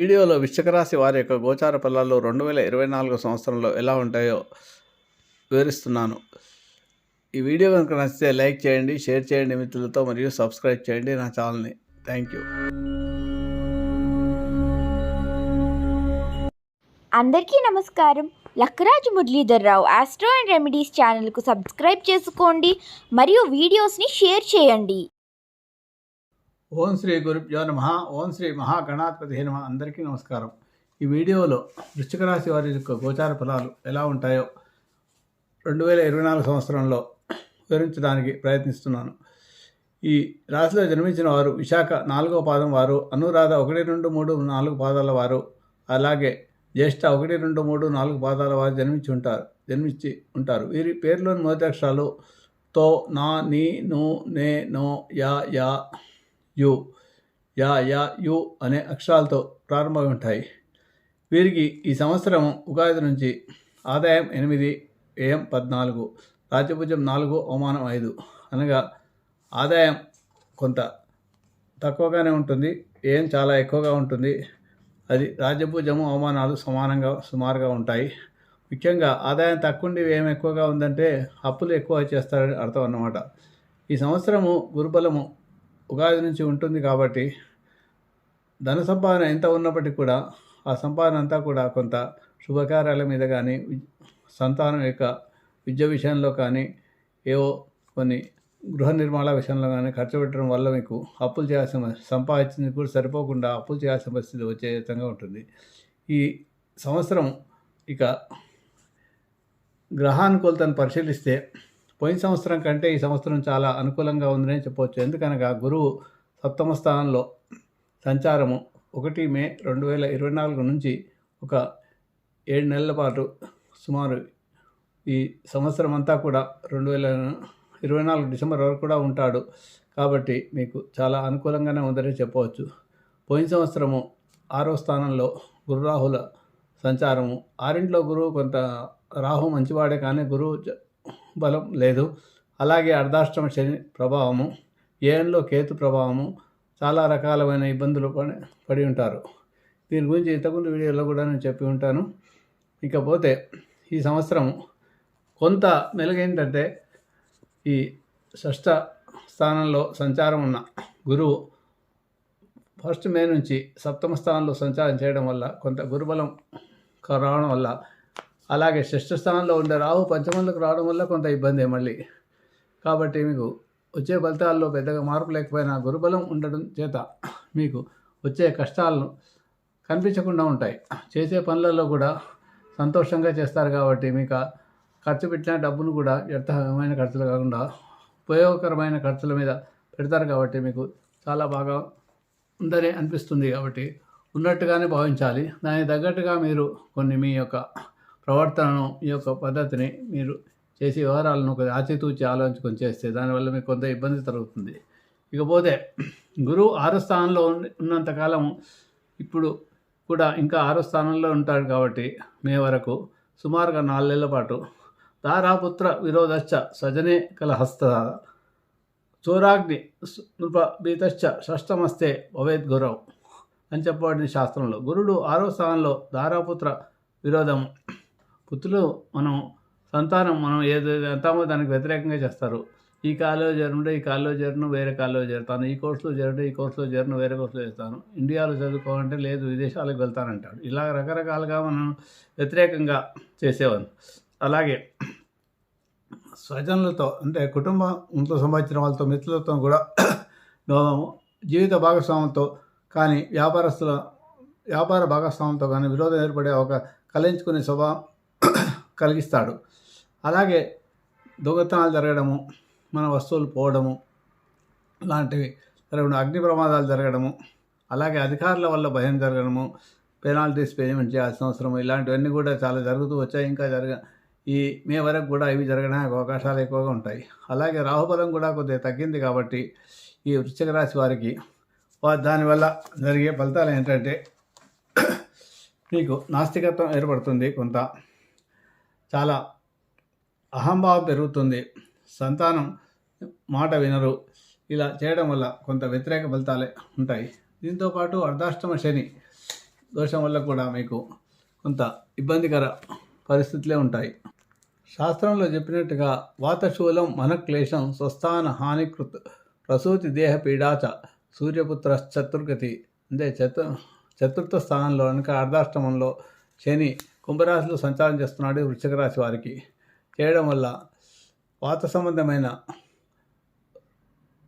వీడియోలో వృశ్చికరాశి వారి యొక్క గోచార ఫలాలు రెండు వేల ఇరవై నాలుగు సంవత్సరంలో ఎలా ఉంటాయో వివరిస్తున్నాను. ఈ వీడియో కనుక నచ్చితే లైక్ చేయండి షేర్ చేయండి మిత్రులతో మరియు సబ్స్క్రైబ్ చేయండి నా ఛానల్ని. Thank you. అందరికీ నమస్కారం. Lakkaraju Muralidhar Rao astro and remedies ఛానల్కు సబ్స్క్రైబ్ చేసుకోండి మరియు వీడియోస్ని షేర్ చేయండి. ఓం శ్రీ గురుభ్యో నమ. ఓం శ్రీ మహాగణాధిపతి నమ. అందరికీ నమస్కారం. ఈ వీడియోలో వృశ్చిక రాశి వారి యొక్క గోచార ఫలాలు ఎలా ఉంటాయో రెండు వేల ఇరవై నాలుగు సంవత్సరంలో వివరించడానికి ప్రయత్నిస్తున్నాను. ఈ రాశిలో జన్మించిన వారు విశాఖ నాలుగో పాదం వారు అనురాధ ఒకటి రెండు మూడు నాలుగు పాదాల వారు అలాగే జ్యేష్ఠ ఒకటి రెండు మూడు నాలుగు పాదాల వారు జన్మించి ఉంటారు జన్మించి ఉంటారు. వీరి పేర్లోని మొదటి అక్షరాలు తో నా నీ ను నే నో యా యా యు యా యా యు అనే అక్షరాలతో ప్రారంభమై ఉంటాయి. వీరికి ఈ సంవత్సరం ఉగాది నుంచి ఆదాయం ఎనిమిది వ్యయం పద్నాలుగు రాజ్యభుజం నాలుగు అవమానం ఐదు. అనగా ఆదాయం కొంత తక్కువగానే ఉంటుంది ఏం చాలా ఎక్కువగా ఉంటుంది. అది రాజ్యభుజము అవమానాలు సమానంగా సుమారుగా ఉంటాయి. ముఖ్యంగా ఆదాయం తక్కువండి ఏం ఎక్కువగా ఉందంటే అప్పులు ఎక్కువ చేస్తారని అర్థం అన్నమాట. ఈ సంవత్సరము గురుబలము ఉగాది నుంచి ఉంటుంది కాబట్టి ధన సంపాదన ఎంత ఉన్నప్పటికీ కూడా ఆ సంపాదన అంతా కూడా కొంత శుభకార్యాల మీద కానీ వి- సంతానం యొక్క విద్య విషయంలో కానీ ఏవో కొన్ని గృహ నిర్మాణ విషయంలో కానీ ఖర్చు పెట్టడం వల్ల మీకు అప్పులు చేయాల్సిన సంపాదించింది కూడా సరిపోకుండా అప్పులు చేయాల్సిన పరిస్థితి వచ్చే విధంగా ఉంటుంది. ఈ సంవత్సరం ఇక గ్రహానుకూలతను పరిశీలిస్తే పోయిన సంవత్సరం కంటే ఈ సంవత్సరం చాలా అనుకూలంగా ఉందని చెప్పవచ్చు. ఎందుకనగా గురువు సప్తమ స్థానంలో సంచారము ఒకటి మే రెండు వేల ఇరవై నాలుగు నుంచి ఒక ఏడు నెలల పాటు సుమారు ఈ సంవత్సరం అంతా కూడా రెండు వేల ఇరవై నాలుగు డిసెంబర్ వరకు కూడా ఉంటాడు. కాబట్టి మీకు చాలా అనుకూలంగానే ఉందని చెప్పవచ్చు. పోయిన సంవత్సరము ఆరో స్థానంలో గురురాహుల సంచారము. ఆరింట్లో గురువు కొంత రాహు మంచివాడే కానీ గురువు బలం లేదు. అలాగే అర్ధాష్టమ శని ప్రభావము ఏఎన్లో కేతు ప్రభావము చాలా రకాలమైన ఇబ్బందులు పడి పడి ఉంటారు. దీని గురించి ఇంతకుముందు వీడియోలో కూడా నేను చెప్పి ఉంటాను. ఇకపోతే ఈ సంవత్సరం కొంత మెలుగేంటంటే ఈ షష్ట స్థానంలో సంచారం ఉన్న గురువు ఫస్ట్ మే నుంచి సప్తమ స్థానంలో సంచారం చేయడం వల్ల కొంత గురుబలం రావడం వల్ల అలాగే షష్ఠ స్థానంలో ఉండే రాహు పంచమంలోకి రావడం వల్ల కొంత ఇబ్బంది మళ్ళీ. కాబట్టి మీకు వచ్చే ఫలితాల్లో పెద్దగా మార్పు లేకపోయినా గురుబలం ఉండడం చేత మీకు వచ్చే కష్టాలను కనిపించకుండా ఉంటాయి. చేసే పనులలో కూడా సంతోషంగా చేస్తారు కాబట్టి మీకు ఖర్చు పెట్టిన డబ్బును కూడా వ్యర్థమైన ఖర్చులు కాకుండా ఉపయోగకరమైన ఖర్చుల మీద పెడతారు కాబట్టి మీకు చాలా బాగా ఉందని అనిపిస్తుంది కాబట్టి ఉన్నట్టుగానే భావించాలి. దానికి తగ్గట్టుగా మీరు కొన్ని మీ యొక్క ప్రవర్తనను ఈ యొక్క పద్ధతిని మీరు చేసే వ్యవహారాలను కొద్దిగా ఆచితూచి ఆలోచించుకొని చేస్తే దానివల్ల మీకు కొంత ఇబ్బంది తరుగుతుంది ఇకపోతే గురువు ఆరు స్థానంలో ఉన్నంతకాలం ఇప్పుడు కూడా ఇంకా ఆరో స్థానంలో ఉంటాడు కాబట్టి మే వరకు సుమారుగా నాలుగేళ్ళ పాటు దారాపుత్ర విరోధశ్చ సజనే కలహస్త చోరాగ్ని సు- నృప షష్టమస్తే భవేద్ గురవ్ అని చెప్పబడిన శాస్త్రంలో గురుడు ఆరో స్థానంలో దారాపుత్ర విరోధం పుత్రులు మనం సంతానం మనం ఏదైతే అంతామో దానికి వ్యతిరేకంగా చేస్తారు. ఈ కాలేలో చేరుంటే ఈ కాలేలో చేరను వేరే కాలేలో చేరుతాను. ఈ కోర్సులో చేరుంటే ఈ కోర్సులో చేరను వేరే కోర్సులో చేస్తాను. ఇండియాలో చదువుకోవాలంటే లేదు విదేశాలకు వెళ్తానంటాడు. ఇలా రకరకాలుగా మనం వ్యతిరేకంగా చేసేవారు. అలాగే స్వజనులతో అంటే కుటుంబంతో సంబంధించిన వాళ్ళతో మిత్రులతో కూడా జీవిత భాగస్వాములతో కానీ వ్యాపారస్తుల వ్యాపార భాగస్వాములతో కానీ విరోధం ఏర్పడే ఒక కలించుకునే స్వభావం కలిగిస్తాడు. అలాగే దొంగతనాలు జరగడము మన వస్తువులు పోవడము లాంటివి జరగడం అగ్ని ప్రమాదాలు జరగడము అలాగే అధికారుల వల్ల భయం జరగడము పెనాల్టీస్ పేమెంట్ చేయాల్సిన అవసరం ఇలాంటివన్నీ కూడా చాలా జరుగుతూ వచ్చాయి. ఇంకా జరగ ఈ మే వరకు కూడా ఇవి జరగడానికి అవకాశాలు ఎక్కువగా ఉంటాయి. అలాగే రాహుబలం కూడా కొద్దిగా తగ్గింది కాబట్టి ఈ వృశ్చిక రాశి వారికి దానివల్ల జరిగే ఫలితాలు ఏంటంటే మీకు నాస్తికత్వం ఏర్పడుతుంది కొంత. చాలా అహంభావం పెరుగుతుంది. సంతానం మాట వినరు. ఇలా చేయడం వల్ల కొంత వ్యతిరేక ఫలితాలే ఉంటాయి. దీంతోపాటు అర్ధాష్టమ శని దోషం వల్ల కూడా మీకు కొంత ఇబ్బందికర పరిస్థితులే ఉంటాయి. శాస్త్రంలో చెప్పినట్టుగా వాతశూలం మనక్లేశం స్వస్థాన హానికృత్ ప్రసూతి దేహ పీడాచ సూర్యపుత్ర చతుర్గతి అంటే చతు చతుర్థ స్థానంలో అనక అర్ధాష్టమంలో శని కుంభరాశిలో సంచారం చేస్తున్నాడు వృశ్చిక రాశి వారికి. చేయడం వల్ల వాత సంబంధమైన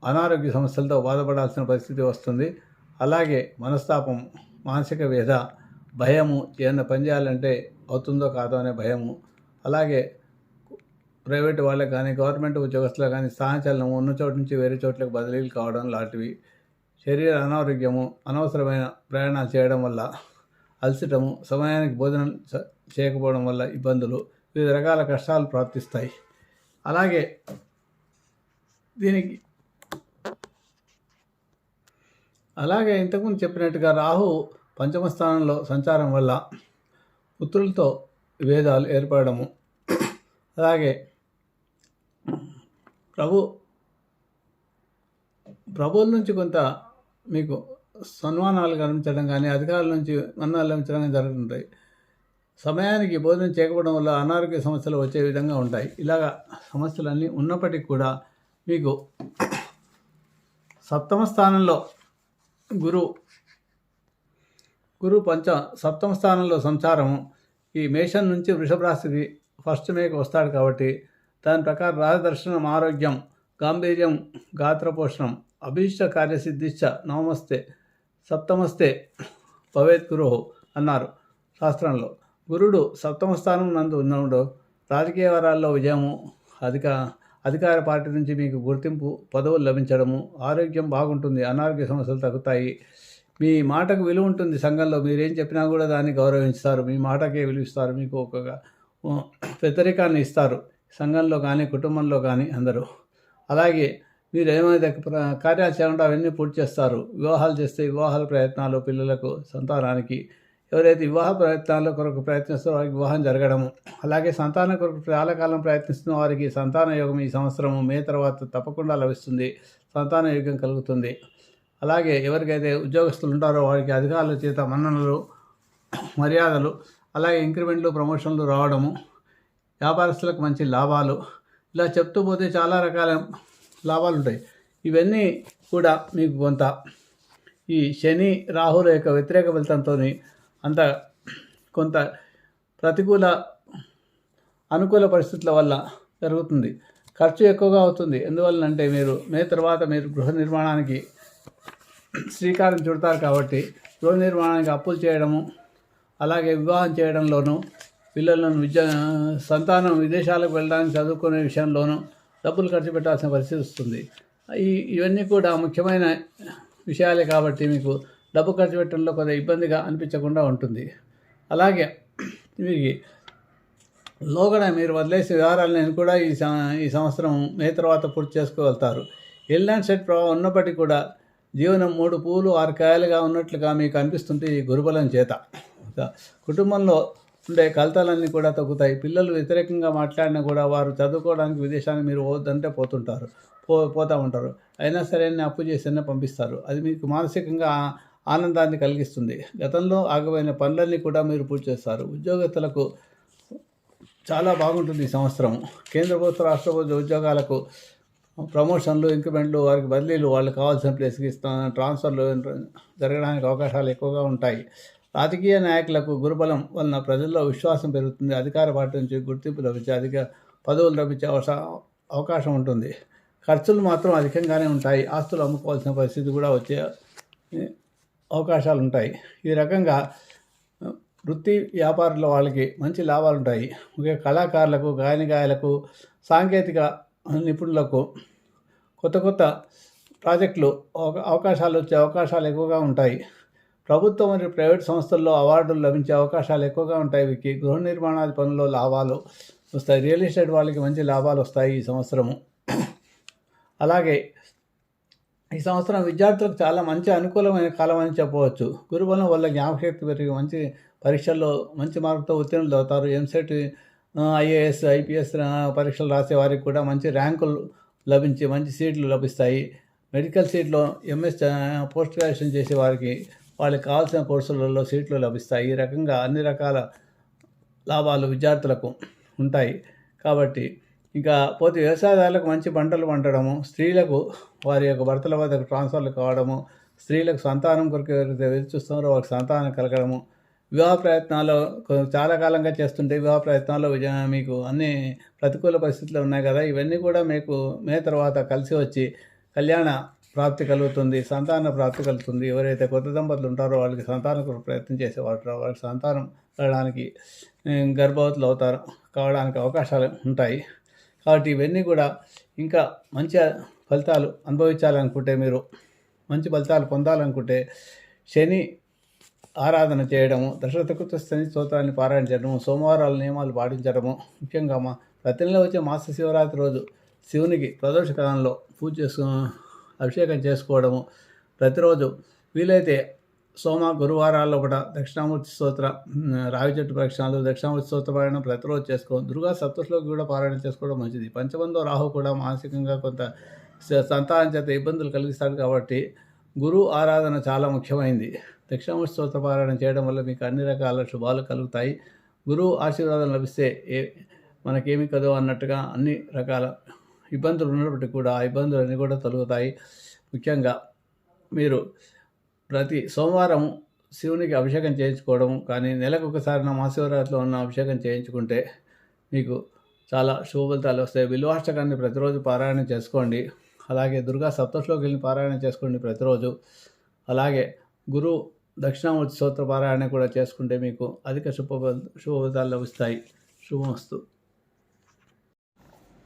అనారోగ్య సమస్యలతో బాధపడాల్సిన పరిస్థితి వస్తుంది. అలాగే మనస్తాపం మానసిక వ్యధ భయము ఏదైనా పని చేయాలంటే అవుతుందో కాదో అనే భయము. అలాగే ప్రైవేట్ వాళ్ళకి కానీ గవర్నమెంట్ ఉద్యోగస్తులకు కానీ స్థానచలనము ఉన్న చోటు నుంచి వేరే చోట్లకు బదిలీలు కావడం లాంటివి. శరీర అనారోగ్యము అనవసరమైన ప్రయాణాలు చేయడం వల్ల అలసటము సమయానికి భోజనం చేయకపోవడం వల్ల ఇబ్బందులు వివిధ రకాల కష్టాలు ప్రాప్తిస్తాయి. అలాగే దీనికి అలాగే ఇంతకుముందు చెప్పినట్టుగా రాహు పంచమ స్థానంలో సంచారం వల్ల పుత్రులతో విభేదాలు ఏర్పడము. అలాగే ప్రభు ప్రభువుల నుంచి కొంత మీకు సన్మానాలు కనిపించడం కానీ అధికారుల నుంచి మన్నాలు లభించడం కానీ జరుగుతుంటాయి. సమయానికి భోజనం చేయకపోవడం వల్ల అనారోగ్య సమస్యలు వచ్చే విధంగా ఉంటాయి. ఇలాగ సమస్యలన్నీ ఉన్నప్పటికీ కూడా మీకు సప్తమ స్థానంలో గురు గురు పంచ సప్తమ స్థానంలో సంచారము. ఈ మేషం నుంచి వృషభ రాశికి ఫస్ట్ మేక వస్తాడు కాబట్టి దాని ప్రకారం రాజదర్శనం ఆరోగ్యం గాంభీర్యం గాత్రపోషణం అభీష్ట కార్యసిద్ధిశ్చ నవమస్తే సప్తమస్తే భవేత్ గురువు అన్నారు శాస్త్రంలో. గురుడు సప్తమ స్థానం నందు ఉన్నప్పుడు రాజకీయ వరాల్లో విజయము అధిక అధికార పార్టీ నుంచి మీకు గుర్తింపు పదవులు లభించడము ఆరోగ్యం బాగుంటుంది అనారోగ్య సమస్యలు తగ్గుతాయి. మీ మాటకు విలువ ఉంటుంది సంఘంలో. మీరేం చెప్పినా కూడా దాన్ని గౌరవిస్తారు. మీ మాటకే విలువిస్తారు మీకు ఒక వ్యతిరేకాన్ని పెద్దరికాన్ని ఇస్తారు. సంఘంలో కానీ కుటుంబంలో కానీ అందరూ. అలాగే మీరు ఏమైతే ప్ర- అవన్నీ పూర్తి చేస్తారు. వివాహాలు చేస్తే వివాహాల ప్రయత్నాలు పిల్లలకు సంతానానికి. ఎవరైతే వివాహ ప్రయత్నాల కొరకు ప్రయత్నిస్తారో వారికి వివాహం జరగడము. అలాగే సంతానం కొరకు చాలా కాలం ప్రయత్నిస్తున్న వారికి సంతాన యోగం ఈ సంవత్సరం మే తర్వాత తప్పకుండా లభిస్తుంది. సంతాన యోగం కలుగుతుంది. అలాగే ఎవరికైతే ఉద్యోగస్తులు ఉంటారో వారికి అధికారుల చేత మన్ననలు మర్యాదలు అలాగే ఇంక్రిమెంట్లు ప్రమోషన్లు రావడము వ్యాపారస్తులకు మంచి లాభాలు. ఇలా చెప్తూ పోతే చాలా రకాల లాభాలు ఉంటాయి ఇవన్నీ కూడా మీకు కొంత ఈ శని రాహుల యొక్క వ్యతిరేక ఫలితంతో అంత కొంత ప్రతికూల అనుకూల పరిస్థితుల వల్ల జరుగుతుంది. ఖర్చు ఎక్కువగా అవుతుంది. ఎందువల్లంటే మీరు మే తర్వాత మీరు గృహ నిర్మాణానికి శ్రీకారం చుడతారు కాబట్టి గృహ నిర్మాణానికి అప్పులు చేయడము అలాగే వివాహం చేయడంలోనూ పిల్లలను విద్య సంతానం విదేశాలకు వెళ్ళడానికి చదువుకునే విషయంలోనూ డబ్బులు ఖర్చు పెట్టాల్సిన పరిస్థితి వస్తుంది. ఈ ఇవన్నీ కూడా ముఖ్యమైన విషయాలే కాబట్టి మీకు డబ్బు ఖర్చు పెట్టడంలో కొంత ఇబ్బందిగా అనిపించకుండా ఉంటుంది. అలాగే వీరికి లోగడ మీరు వదిలేసే నేను కూడా ఈ ఈ సంవత్సరం మే తర్వాత పూర్తి చేసుకోగలుగుతారు. ఎల్లాండ్ సెట్ ప్రభావం ఉన్నప్పటికీ కూడా జీవనం మూడు పూలు ఆరు కాయలుగా ఉన్నట్లుగా మీకు అనిపిస్తుంటే ఈ గురుబలం చేత. కుటుంబంలో ఉండే కలతలన్నీ కూడా తగ్గుతాయి. పిల్లలు వ్యతిరేకంగా మాట్లాడినా కూడా వారు చదువుకోవడానికి విదేశానికి మీరు పోవద్దంటే పోతుంటారు. పో పోతూ ఉంటారు. అయినా సరే నేను అప్పు చేసినా పంపిస్తారు. అది మీకు మానసికంగా ఆనందాన్ని కలిగిస్తుంది. గతంలో ఆగమైన పనులన్నీ కూడా మీరు పూర్తి చేస్తారు. ఉద్యోగస్తులకు చాలా బాగుంటుంది ఈ సంవత్సరం. కేంద్ర ప్రభుత్వ రాష్ట్ర ప్రభుత్వ ఉద్యోగాలకు ప్రమోషన్లు ఇంక్రిమెంట్లు వారికి బదిలీలు వాళ్ళకి కావాల్సిన ప్లేస్కి ఇస్తా ట్రాన్స్ఫర్లు జరగడానికి అవకాశాలు ఎక్కువగా ఉంటాయి. రాజకీయ నాయకులకు గురుబలం వలన ప్రజల్లో విశ్వాసం పెరుగుతుంది. అధికార పార్టీ నుంచి గుర్తింపు లభించే అధిక పదవులు లభించే అవస- అవకాశం ఉంటుంది. ఖర్చులు మాత్రం అధికంగానే ఉంటాయి. ఆస్తులు అమ్ముకోవాల్సిన పరిస్థితి కూడా వచ్చే అవకాశాలు ఉంటాయి. ఈ రకంగా వృత్తి వ్యాపారుల వాళ్ళకి మంచి లాభాలు ఉంటాయి. ముఖ్యంగా కళాకారులకు గాయని గాయలకు సాంకేతిక నిపుణులకు కొత్త కొత్త ప్రాజెక్టులు అవకాశాలు వచ్చే అవకాశాలు ఎక్కువగా ఉంటాయి. ప్రభుత్వం మరియు ప్రైవేట్ సంస్థల్లో అవార్డులు లభించే అవకాశాలు ఎక్కువగా ఉంటాయి వీరికి గృహ నిర్మాణాది పనుల్లో లాభాలు వస్తాయి. రియల్ ఎస్టేట్ వాళ్ళకి మంచి లాభాలు వస్తాయి ఈ సంవత్సరము. అలాగే ఈ సంవత్సరం విద్యార్థులకు చాలా మంచి అనుకూలమైన కాలం అని చెప్పవచ్చు. గురుబలం వల్ల జ్ఞాపకశక్తి పెరిగి మంచి పరీక్షల్లో మంచి మార్కుతో ఉత్తీర్ణులు అవుతారు. ఎంసెట్ ఐఏఎస్ ఐపీఎస్ పరీక్షలు రాసే వారికి కూడా మంచి ర్యాంకులు లభించి మంచి సీట్లు లభిస్తాయి. మెడికల్ సీట్లో ఎంఎస్ పోస్ట్ గ్రాడ్యుయేషన్ చేసే వారికి వాళ్ళకి కావాల్సిన కోర్సులలో సీట్లు లభిస్తాయి. ఈ రకంగా అన్ని రకాల లాభాలు విద్యార్థులకు ఉంటాయి. కాబట్టి ఇంకా పోతే వ్యవసాయదారులకు మంచి పంటలు పండడము స్త్రీలకు వారి యొక్క భర్తల వద్దకు ట్రాన్స్ఫర్లు కావడము స్త్రీలకు సంతానం కొరకు ఎవరైతే ఎదురు చూస్తున్నారో వాళ్ళకి సంతానం కలగడము. వివాహ ప్రయత్నాలు చాలా కాలంగా చేస్తుంటే వివాహ ప్రయత్నాలు విజయ మీకు అన్ని ప్రతికూల పరిస్థితులు ఉన్నాయి కదా. ఇవన్నీ కూడా మీకు మే తర్వాత కలిసి వచ్చి కళ్యాణ ప్రాప్తి కలుగుతుంది సంతాన ప్రాప్తి కలుగుతుంది. ఎవరైతే కొత్త దంపతులు ఉంటారో వాళ్ళకి సంతానం ప్రయత్నం చేసేవారు. వాళ్ళకి సంతానం కలగడానికి గర్భవతులు అవుతారు కావడానికి అవకాశాలు ఉంటాయి. కాబట్టి ఇవన్నీ కూడా ఇంకా మంచి ఫలితాలు అనుభవించాలనుకుంటే మీరు మంచి ఫలితాలు పొందాలనుకుంటే శని ఆరాధన చేయడము దశరథకృత శని స్తోత్రాన్ని పారాయణ చేయడము సోమవారాల నియమాలు పాటించడము ముఖ్యంగా మా ప్రతి నెల వచ్చే మాస శివరాత్రి రోజు శివునికి ప్రదోష కాలంలో పూజ చేసు అభిషేకం చేసుకోవడము. ప్రతిరోజు వీలైతే సోమ గురువారాల్లో కూడా దక్షిణామూర్తి స్తోత్ర రావి చెట్టు ప్రక్షాళాలు దక్షిణామూర్తి స్తోత్ర పారాయణం ప్రతిరోజు చేసుకోవడం. దుర్గా సప్తశ్లోకి కూడా పారాయణ చేసుకోవడం మంచిది. పంచమంలో రాహు కూడా మానసికంగా కొంత సంతానం చేత ఇబ్బందులు కలిగిస్తాడు కాబట్టి గురు ఆరాధన చాలా ముఖ్యమైంది. దక్షిణామూర్తి స్తోత్ర పారాయణం చేయడం వల్ల మీకు అన్ని రకాల శుభాలు కలుగుతాయి. గురువు ఆశీర్వాదం లభిస్తే ఏ మనకేమి కదో అన్నట్టుగా అన్ని రకాల ఇబ్బందులు ఉన్నప్పటికీ కూడా ఆ ఇబ్బందులన్నీ కూడా తొలగుతాయి. ముఖ్యంగా మీరు ప్రతి సోమవారం శివునికి అభిషేకం చేయించుకోవడం కానీ నెలకు ఒకసారి నా మహాశివరాత్రిలో ఉన్న అభిషేకం చేయించుకుంటే మీకు చాలా శుభఫలితాలు వస్తాయి. బిల్వాష్టకాన్ని ప్రతిరోజు పారాయణం చేసుకోండి. అలాగే దుర్గా సప్తశ్లోకిని పారాయణం చేసుకోండి ప్రతిరోజు. అలాగే గురు దక్షిణామూర్తి స్తోత్ర పారాయణ కూడా చేసుకుంటే మీకు అధిక శుభ శుభఫలితాలు లభిస్తాయి. శుభమస్తు.